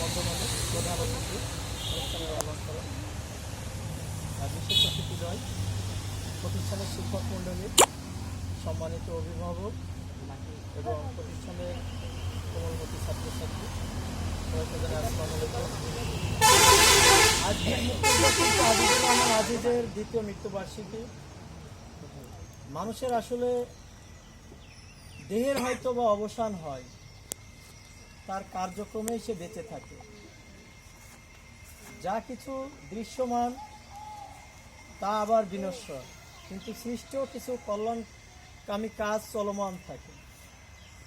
মধ্যমানে প্রধান অতিথি অনুষ্ঠানের বিশেষ অতিথি রয় প্রতিষ্ঠানের শিক্ষক মণ্ডলী, সম্মানিত অভিভাবক এবং প্রতিষ্ঠানের কোমলমতি ছাত্রছাত্রী আজিজের দ্বিতীয় মৃত্যুবার্ষিকী। মানুষের আসলে দেহের হয়তো বা অবসান হয় তার কার্যক্রমেই সে বেঁচে থাকে। যা কিছু দৃশ্যমান, তা আবার বিনশ্বর। কিন্তু সৃষ্ট কিছু কল্যাণকামী কাজ চলমান থাকে।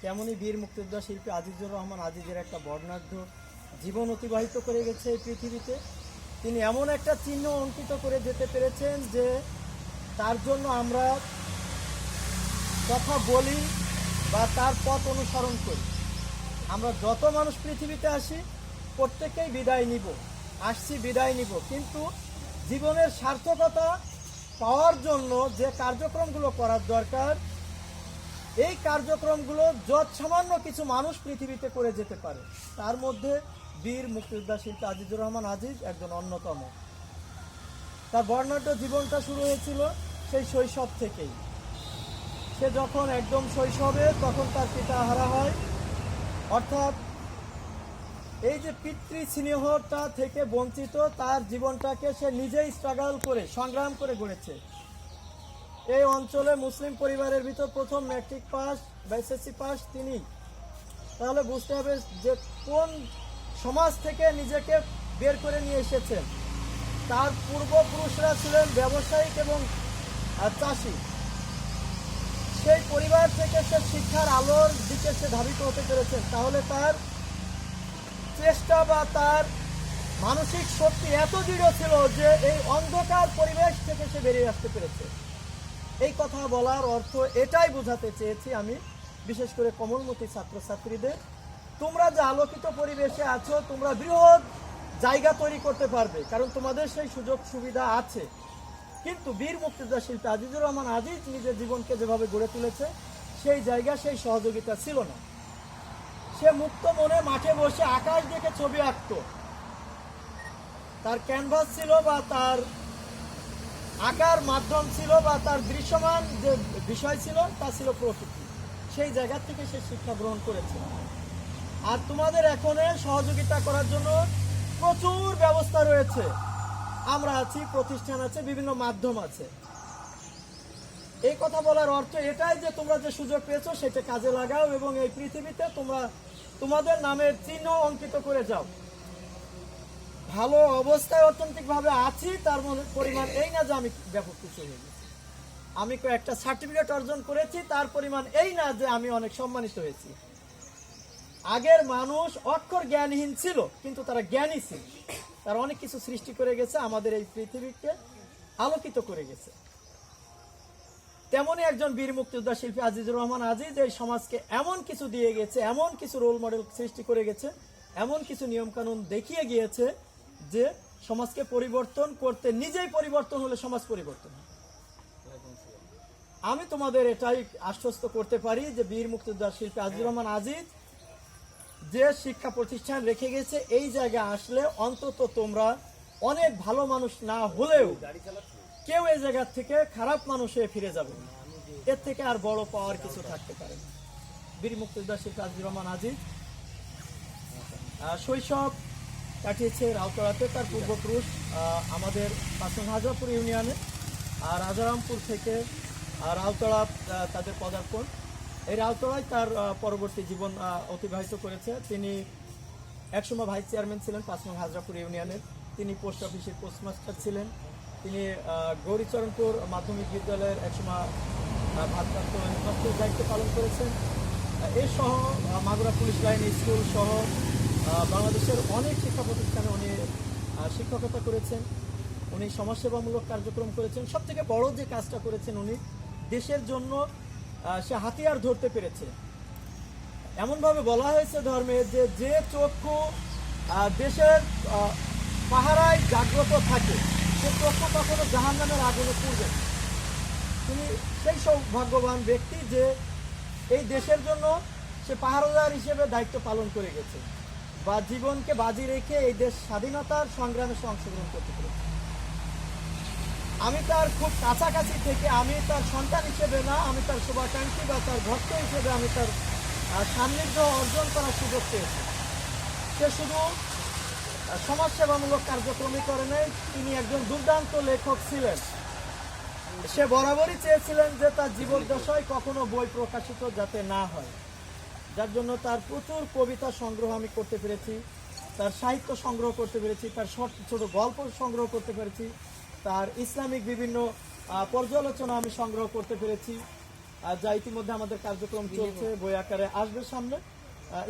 তেমনই বীর মুক্তিযোদ্ধা শিল্পী আজিজুর রহমান আজিজের একটা বর্ণাঢ্য জীবন অতিবাহিত করে গেছে এই পৃথিবীতে। তিনি এমন একটা চিহ্ন অঙ্কিত করে যেতে পেরেছেন যে তার জন্য আমরা কথা বলি বা তার পথ অনুসরণ করি। আমরা যত মানুষ পৃথিবীতে আসি প্রত্যেকেই বিদায় নিব। আসছি, বিদায় নিব। কিন্তু জীবনের সার্থকতা পাওয়ার জন্য যে কার্যক্রমগুলো করার দরকার, এই কার্যক্রমগুলো যত সামান্য কিছু মানুষ পৃথিবীতে করে যেতে পারে। তার মধ্যে বীর মুক্তিযোদ্ধা শিল্পী আজিজুর রহমান আজিজ একজন অন্যতম। তার বর্ণাঢ্য জীবনটা শুরু হয়েছিল সেই শৈশব থেকেই। সে যখন একদম শৈশবে, তখন তার পিতা হারা হয়। অর্থাৎ এই যে পিতৃ স্নেহটা থেকে বঞ্চিত, তার জীবনটাকে সে নিজেই স্ট্রাগল করে, সংগ্রাম করে গড়েছে। এই অঞ্চলে মুসলিম পরিবারের ভিতর প্রথম ম্যাট্রিক পাস বা এসএসসি পাস তিনি। তাহলে বুঝতে হবে যে কোন সমাজ থেকে নিজেকে বের করে নিয়ে এসেছেন। তার পূর্বপুরুষরা ছিলেন ব্যবসায়িক এবং চাষি। সেই পরিবার থেকে সে শিক্ষার আলোর দিকে সে ধাবিত হতে পেরেছেন তাহলে তার চেষ্টা বা তার মানসিক শক্তি এত দৃঢ় ছিল যে এই অন্ধকার পরিবেশ থেকে সে বেরিয়ে আসতে পেরেছে। এই কথা বলার অর্থ এটাই বোঝাতে চেয়েছি আমি, বিশেষ করে কমলমতি ছাত্রছাত্রীদের। তোমরা যে আলোকিত পরিবেশে আছো, তোমরা বৃহৎ জায়গা তৈরি করতে পারবে, কারণ তোমাদের সেই সুযোগ সুবিধা আছে। কিন্তু বীর মুক্তিযোদ্ধা শিল্পী আজিজুর রহমান আজিজ নিজের জীবনকে যেভাবে গড়ে তুলেছে, সেই জায়গা, সেই সহযোগিতা ছিল না। সে মুক্ত মনে মাঠে বসে আকাশ দেখে ছবি আঁকতো। তার ক্যানভাস ছিল বা তার আঁকার মাধ্যম ছিল বা তার দৃশ্যমান যে বিষয় ছিল, তা ছিল প্রকৃতি। সেই জায়গা থেকে সে শিক্ষা গ্রহণ করেছে। আর তোমাদের এখন সহযোগিতা করার জন্য প্রচুর ব্যবস্থা রয়েছে। আমরা আছি, প্রতিষ্ঠান আছে, বিভিন্ন মাধ্যম আছে। এই কথা বলার অর্থ এটাই যে তোমরা যে সুযোগ পেয়েছ সেটা কাজে লাগাও এবং এই পৃথিবীতে তোমরা তোমাদের নামের চিহ্ন অঙ্কিত করে যাও। ভালো অবস্থায় অর্থনৈতিকভাবে আছি, তার পরিমাণ এই না যে আমি ব্যাপক কিছু হয়ে গেছি। আমি একটা সার্টিফিকেট অর্জন করেছি, তার পরিমাণ এই না যে আমি অনেক সম্মানিত হয়েছি। আগের মানুষ অক্ষর জ্ঞানহীন ছিল, কিন্তু তারা জ্ঞানী ছিল। তারা অনেক কিছু সৃষ্টি করে গেছে, আমাদের এই পৃথিবীকে আলোকিত করে গেছে। তেমনই একজন বীর মুক্তিযোদ্ধা শিল্পী আজিজুর রহমান আজিজ এই সমাজকে এমন কিছু দিয়ে গেছে, এমন কিছু রোল মডেল সৃষ্টি করে গেছে, এমন কিছু নিয়মকানুন দেখিয়ে গিয়েছে যে সমাজকে পরিবর্তন করতে নিজেই পরিবর্তন হলে সমাজ পরিবর্তন আমি তোমাদের এটাই আশ্বস্ত করতে পারি যে বীর মুক্তিযোদ্ধা শিল্পী আজিজুর রহমান আজিজ যে শিক্ষা প্রতিষ্ঠান রেখে গেছে এই জায়গায় আসলে অন্তত তোমরা অনেক ভালো মানুষ না হলেও কেউ এই জায়গা থেকে খারাপ মানুষ হয়ে ফিরে যাবে। এর থেকে আর বড় পাওয়ার কিছু থাকতে পারে বীর মুক্তিযোদ্ধা শেখ রহমান আজিজ শৈশব কাটিয়েছে রাউতরাতে তার পূর্বপুরুষ আমাদের পাঁচন হাজারপুর ইউনিয়নে আর রাজারামপুর থেকে আহ, রাউতড়া তাদের পদার্পণ। এই রাউতড়ায় তার পরবর্তী জীবন অতিবাহিত করেছে। তিনি একসময় ভাইস চেয়ারম্যান ছিলেন পাঁচ হাজরাপুর ইউনিয়নের। তিনি পোস্ট অফিসের পোস্টমাস্টার ছিলেন। তিনি গৌরীচরণপুর মাধ্যমিক বিদ্যালয়ের একসময় ভারপ্রাপ্ত দায়িত্ব পালন করেছেন। আহ, এ সহ মাগুরা পুলিশ লাইন স্কুল সহ বাংলাদেশের অনেক শিক্ষা প্রতিষ্ঠানে উনি শিক্ষকতা করেছেন। উনি সমাজসেবামূলক কার্যক্রম করেছেন। সব থেকে বড় যে কাজটা করেছেন উনি দেশের জন্য সে হাতিয়ার ধরতে পেরেছে এমনভাবে বলা হয়েছে ধর্মে যে যে চক্ষু দেশের পাহারায় জাগ্রত থাকে, সে চক্ষু কখনো জাহান নামের আগুনে পূর্বে না। তিনি সেই সৌভাগ্যবান ব্যক্তি যে এই দেশের জন্য সে পাহারাদার হিসেবে দায়িত্ব পালন করে গেছে বা জীবনকে বাজি রেখে এই দেশ স্বাধীনতার সংগ্রামে অংশগ্রহণ করতে পেরেছে আমি তার খুব কাছাকাছি থেকে, আমি তার সন্তান হিসেবে না, আমি তার শুভাকাঙ্ক্ষী বা তার ভক্ত হিসেবে আমি তার সান্নিধ্য অর্জন করার সুযোগ পেয়েছি। সে শুধু সমাজসেবামূলক কার্যক্রমই করে নাই, তিনি একজন দুর্দান্ত লেখক ছিলেন। সে বরাবরই চেয়েছিলেন যে তার জীবন জীবদ্দশায় কখনো বই প্রকাশিত যাতে না হয়। যার জন্য তার প্রচুর কবিতা সংগ্রহ আমি করতে পেরেছি, তার সাহিত্য সংগ্রহ করতে পেরেছি, তার ছোট ছোট গল্প সংগ্রহ করতে পেরেছি। তার ইসলামিক বিভিন্ন পর্যালোচনা আমি সংগ্রহ করতে পেরেছি আর যা ইতিমধ্যে আমাদের কার্যক্রম চলছে বই আকারে আসবে সামনে।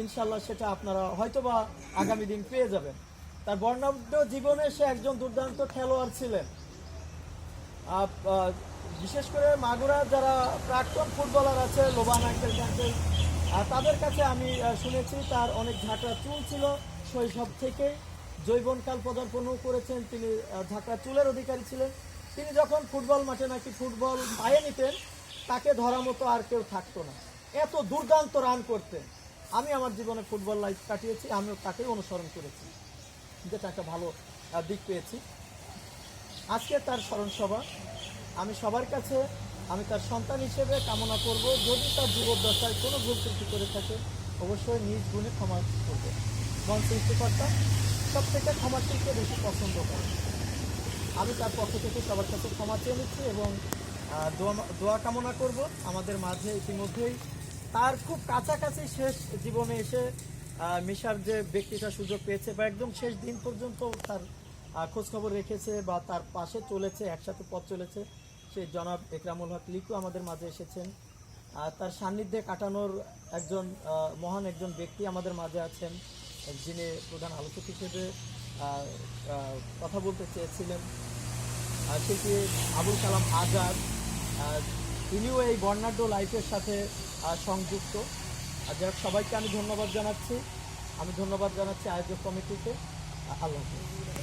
ইনশাল্লাহ সেটা আপনারা হয়তোবা আগামী দিন পেয়ে যাবেন। তার বর্ণাঢ্য জীবনে সে একজন দুর্দান্ত খেলোয়াড় ছিলেন। বিশেষ করে মাগুরা যারা প্রাক্তন ফুটবলার আছে লোবান আঙ্কেল ট্যাঙ্কেল আর তাদের কাছে আমি শুনেছি তার অনেক ঝাঁকড়া চুল ছিল শৈশব থেকে জৈবনকাল পদার্পণও করেছেন। তিনি ঝাঁকড়া চুলের অধিকারী ছিলেন। তিনি যখন ফুটবল মাঠে নাকি ফুটবল পায়ে নিতেন, তাকে ধরা মতো আর কেউ থাকতো না। এত দুর্দান্ত রান করতেন। আমি আমার জীবনে ফুটবল লাইফ কাটিয়েছি, আমিও তাকেই অনুসরণ করেছি, যেটা একটা ভালো দিক পেয়েছি। আজকে তার স্মরণ সভা আমি সবার কাছে, আমি তার সন্তান হিসেবে কামনা করব, যদি তার জীবদ্দশায় কোনো ভুল ত্রুটি করে থাকে, অবশ্যই নিজ গুণে ক্ষমা করবে। এবং সৃষ্টিকর্তা সব থেকে ক্ষমা ক্ষমাটিকে বেশি পছন্দ করে। আমি তার পক্ষ থেকে সবার কাছে ক্ষমা চেয়ে নিচ্ছি এবং দোয়া- দোয়া কামনা করব আমাদের মাঝে ইতিমধ্যেই। তার খুব কাছাকাছি শেষ জীবনে এসে মিশার যে ব্যক্তিটা সুযোগ পেয়েছে বা একদম শেষ দিন পর্যন্ত তার খোঁজখবর রেখেছে বা তার পাশে চলেছে, একসাথে পথ চলেছে সেই জনাব একরামুল হক লিকু আমাদের মাঝে এসেছেন। তার সান্নিধ্যে কাটানোর একজন মহান একজন ব্যক্তি আমাদের মাঝে আছেন। যিনি প্রধান আলোচক হিসেবে কথা বলতে চেয়েছিলেন। সেটি আবুল কালাম আজাদ তিনিও এই বর্ণাঢ্য লাইফের সাথে সংযুক্ত। যাই সবাইকে আমি ধন্যবাদ জানাচ্ছি। আমি ধন্যবাদ জানাচ্ছি আয়োজক কমিটিকে। আল্লাহ হাফেজ।